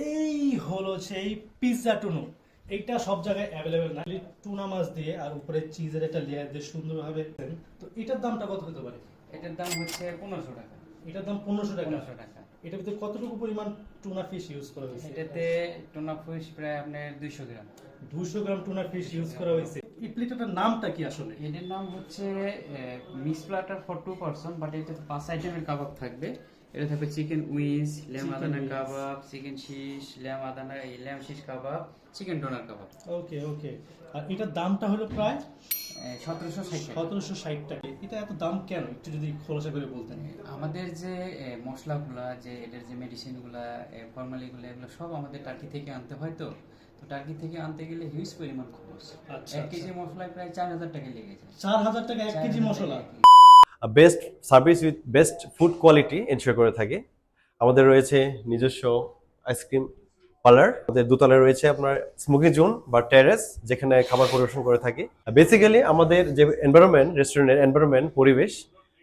এই হলো সেই পিৎজা টুনু এইটা সব জায়গায় অ্যাভেলেবেল না। টুনা মাছ দিয়ে আর উপরে চিজের একটা লেয়ার দিয়ে সুন্দরভাবে। তো এটার দামটা কত হতে পারে? এটার দাম হচ্ছে পনেরোশো টাকা। এটার দাম পনেরোশো টাকা। পনেরোশো টাকা। এটার ভিতরে কতটুকু পরিমাণ টুনা ফিশ ইউজ করা হয়েছে? এটাতে টুনা ফিশ প্রায় আপনার দুইশো গ্রাম। দুশো গ্রাম টুনা ফিশ ইউজ করা হয়েছে। এই প্লেটাটার নামটা কি আসলে? এটার নাম হচ্ছে mix platter for two person but এটাতে পাঁচ আইটেমের কাবাব থাকবে। এটা থাকবে chicken wings lamb Adana kebab chicken shish lamb Adana এই lamb shish kebab chicken doner kebab. Okay okay. আর এটার দামটা হলো প্রায়? সতেরোশো ষাট টাকা। সতেরোশো ষাট টাকা। এটা এত দাম কেন? একটু যদি খোলাসা করে বলতেন। আমাদের যে মশলাগুলা যে এটার যে মেডিসিনগুলা ফর্মালিগুলো এগুলো সব আমাদের টার্কি থেকে আনতে হয় তো। তো টার্কি থেকে আনতে গেলে হিউজ পরিমাণ খরচ। আচ্ছা, এক কেজি মশলায় প্রায় চার হাজার টাকা লেগে যায়। চার হাজার টাকা এক KG masala. Best service with best food quality ensure করে থাকি। আমাদের রয়েছে নিজস্ব আইসক্রিম পার্লার আমাদের দোতলায় রয়েছে আপনার স্মোকি জোন বা টেরেস যেখানে খাবার পরিবেশন করে থাকি। বেসিক্যালি আমাদের যে এনভায়রনমেন্ট রেস্টুরেন্টের এনভায়রনমেন্ট পরিবেশ,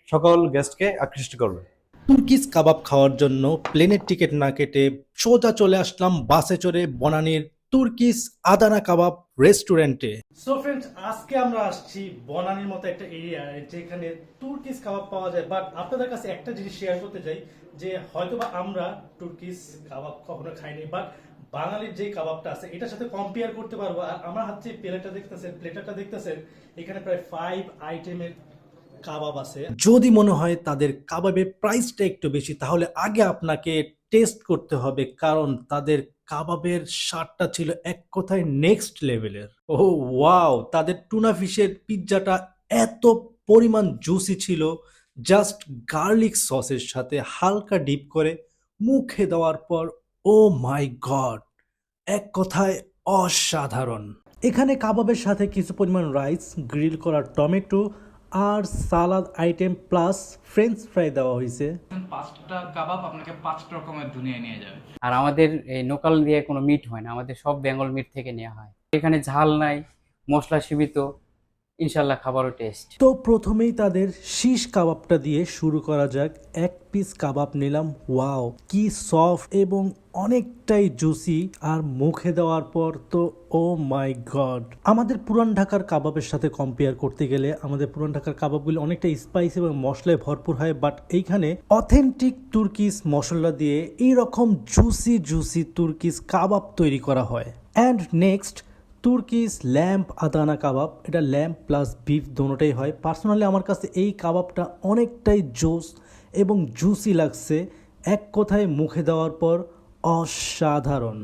সকল গেস্টকে আকৃষ্ট করবে। তুর্কিস কাবাব খাওয়ার জন্য প্লেনের টিকিট না কেটে সোজা চলে আসলাম বাসে চড়ে বনানীর তুর্কিস আদানা কাবাব রেস্টুরেন্টে। সো ফ্রেন্ডস আজকে আমরা আসছি বনানীর মতো একটা এরিয়া যেখানে তুর্কিস কাবাব পাওয়া যায়। বাট আপনাদের কাছে একটা জিনিস শেয়ার করতে চাই যে হয়তোবা আমরা তুর্কিস কাবাব কখনো খাইনি বাট বাঙালির যে কাবাবটা আছে এটার সাথে কম্পেয়ার করতে পারব। আর আমার হাতে প্লেটটা দেখতেছেন প্লেটারটা দেখতেছেন এখানে প্রায় ফাইভ আইটেমের কাবাব আছে। যদি মনে হয় তাদের কাবাবের প্রাইসটা একটু বেশি তাহলে আগে আপনাকে টেস্ট করতে হবে কারণ তাদের কাবাবের স্বাদটা ছিল এক কথায় নেক্সট লেভেলের ও ওয়াও তাদের টুনা ফিশের পিৎজাটা এত পরিমাণ জুসি ছিল জাস্ট গার্লিক সসের সাথে হালকা ডিপ করে মুখে দেওয়ার পর ও মাই গড এক কথায় অসাধারণ। এখানে কাবাবের সাথে কিছু পরিমাণ রাইস গ্রিল করা টমেটো আর salad item plus French fry দেওয়া হয়েছে। পাঁচটা কাবাব আপনাকে পাঁচ রকমের দুনিয়ায় নিয়ে যাবে। আর আমাদের এই লোকাল দিয়ে কোনো মিট হয় না, আমাদের সব বেঙ্গল মিট থেকে নেওয়া হয়। এখানে ঝাল নাই, মশলা সীমিত ইনশাল্লাহ খাবারও টেস্ট তো প্রথমেই তাদের শীষ কাবাবটা দিয়ে শুরু করা যাক। এক পিস কাবাব নিলাম, ওয়াও, কি সফট এবং অনেকটাই জুসি আর মুখে দেওয়ার পর তো ও মাই গড আমাদের পুরান ঢাকার কাবাবের সাথে কম্পেয়ার করতে গেলে আমাদের পুরান ঢাকার কাবাবগুলি অনেকটা স্পাইস এবং মশলায় ভরপুর হয় বাট এইখানে অথেন্টিক তুর্কিস মশলা দিয়ে এইরকম জুসি জুসি তুর্কিস কাবাব তৈরি করা হয়। And next Turkish lamb, Adana kebab, এটা ল্যাম্প প্লাস বিফ দোনোটাই হয়। পার্সোনালি আমার কাছে এই কাবাবটা অনেকটাই জোস এবং জুসি লাগছে। এক কথায় মুখে দেওয়ার পর অসাধারণ।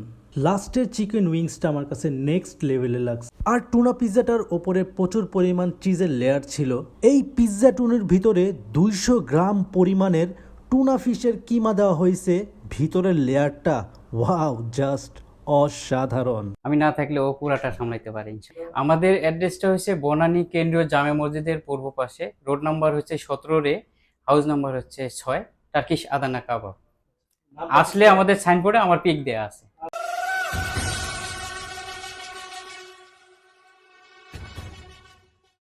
লাস্টের চিকেন উইংসটা আমার কাছে নেক্সট লেভেলে লাগছে। আর টুনা পিৎজাটার ওপরে প্রচুর পরিমাণ চিজের লেয়ার ছিল। এই পিৎজা টুনের ভিতরে দুইশো গ্রাম পরিমাণের টুনা ফিশের কিমা দেওয়া হয়েছে। ভিতরের লেয়ারটা ওয়াও জাস্ট অসাধারণ। আমি না থাকলে ও পুরাটা সামলাইতে পারি আমাদের অ্যাড্রেসটা হচ্ছে বনানী কেন্দ্রীয় জামে মসজিদের পূর্ব পাশে। রোড নাম্বার হচ্ছে সতেরো রে হাউস নাম্বার হচ্ছে ছয় টার্কিশ আদানা কাবাব। আসলে আমাদের সাইনবোর্ডে আমার পিক দেয়া আছে।